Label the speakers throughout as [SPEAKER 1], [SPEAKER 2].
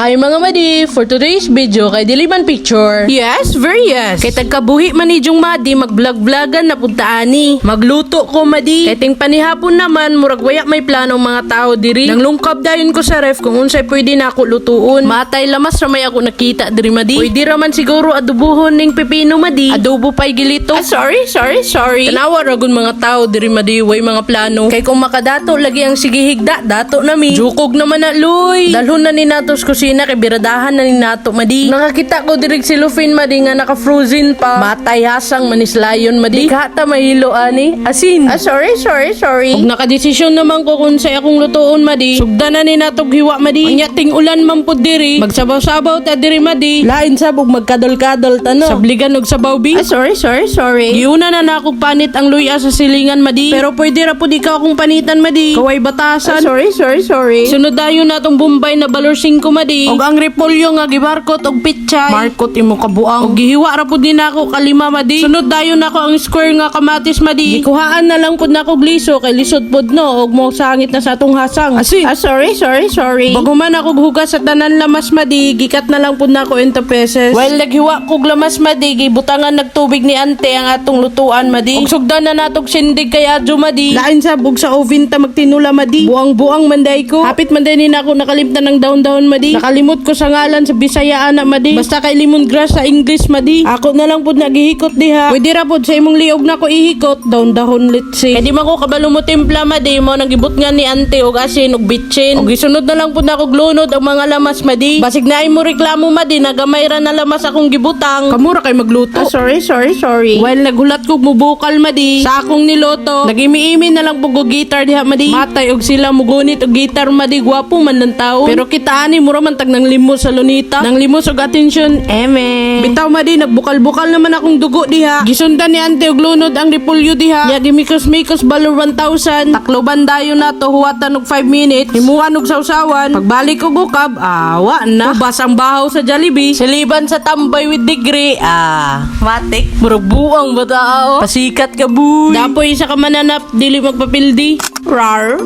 [SPEAKER 1] Hi mga madi, for today's video kay Diliman Picture. Yes, very yes. Kay tagkabuhi man ni Jung Madi, mag-vlog-vlogan na punta ani. Magluto ko madi. Kay ting panihapon naman, murag wayak may plano mga tao diri. Nang lungkab dayon ko sa ref kung unsay pwede na ako lutuon. Matay lamas ramay ako nakita diri madi. Pwede raman siguro adubuhon ning pipino madi. Adobo pay gilito. Ah, sorry, sorry, sorry. Tanawa ragon mga tao diri madi, way mga plano. Kay kung makadato lagi ang sige higda, dato nami. Jukog naman na luy. Dalhon na ni natos kusina kay biradahan na ni nato madi. Nakakita ko dirig si Lufin madi nga naka-frozen pa. Matay hasang manislayon madi. Kata mahilo ani. Asin. Ah, sorry, sorry, sorry. Ug nakadesisyon naman ko kung say akong lutuon madi. Sugda na ni natog hiwa madi. Anya ting ulan man pud diri. Magsabaw-sabaw ta diri madi. Lain sabog magkadol-kadol tano. Sabligan og sabaw bi. Ah, sorry, sorry, sorry. Giuna na nakog panit ang luya sa silingan madi. Pero pwede ra pud ikaw akong panitan madi. Kaway batasan. sorry, sorry, sorry. Sunod dayon natong Bombay na balor 5 madi. Og ang repolyo nga gibarkot og pitchay. Markot imo kabuang. Og gihiwa ra pud din ako kalima madi. Sunod dayon nako ang square nga kamatis madi. Gikuhaan na lang pud nako gliso kay lisod pud no og mo sangit na sa atong hasang. Asi. Ah, sorry, sorry, sorry. Bago man ako hugas sa tanan lamas madi, gikat na lang pud nako ento pesos. While naghiwa kog lamas madi, gibutangan nagtubig ni ante ang atong lutuan madi. Og sugdan na natog sindig kay adjo madi. Lain sa bug sa oven ta magtinula madi. Buang-buang manday ko. Hapit manday ni nako nakalimtan ng daon-daon madi. Nakalimot ko sa ngalan sa Bisaya ana madi. Basta kay lemongrass sa English madi. Ako na lang pud nagihikot diha. Pwede ra pud sa imong liog na ko ihikot daon-dahon litsi. Kay di man ko kabalo mo timpla madi mo nagibot nga ni ante og asin og bitchin. Og gisunod na lang pud nako glunod ang mga lamas madi. Basig na mo reklamo madi nagamay ra na lamas akong gibutang. Kamura kay magluto. Ah, sorry, sorry, sorry. Well, naghulat ko mubukal madi sa akong niloto. Nagimi-imi na lang pug og gitar diha madi. Matay og sila mugunit og gitar madi gwapo man ng tao. Pero kita ani mura man tag nang limos sa lunita. Nang limos og atensyon. Eme. Bitaw madi nagbukal-bukal naman akong dugo diha. Gisundan ni ante og lunod ang repolyo diha. Ya gimikos-mikos balor 1000. Takloban dayon na to huwatan og 5 minutes. Himuan og sausawan. Pagbalik og ukab, awa na. Ubas ang bahaw sa Jollibee. Siliban sa tambay with degree. Ah, matik. Murag buang ba tao? Pasikat ka buy. Dapoy sa kamananap, dili magpapildi. Rar.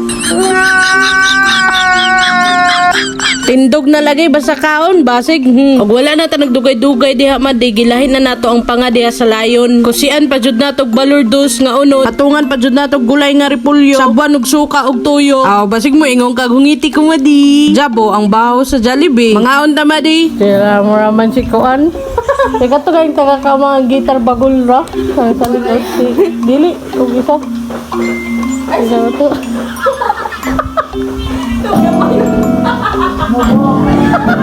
[SPEAKER 1] Tindog na lagay basta kaon basig. Hmm. Og wala na ta nagdugay-dugay diha madi gilahin na nato ang panga diha sa layon. Kusian pa jud nato og balurdos nga unod. Atungan pa jud nato og gulay nga repolyo. Sabuan og suka og tuyo. Aw basig mo ingong kag hungiti ko madi. Jabo ang baho sa Jollibee. Mga unta madi. Tira mo raman si kuan. Teka to kayong taga ka mga gitar bagul ra. Ang salikod si Dili. Kung isa. Isa to. 啊哈！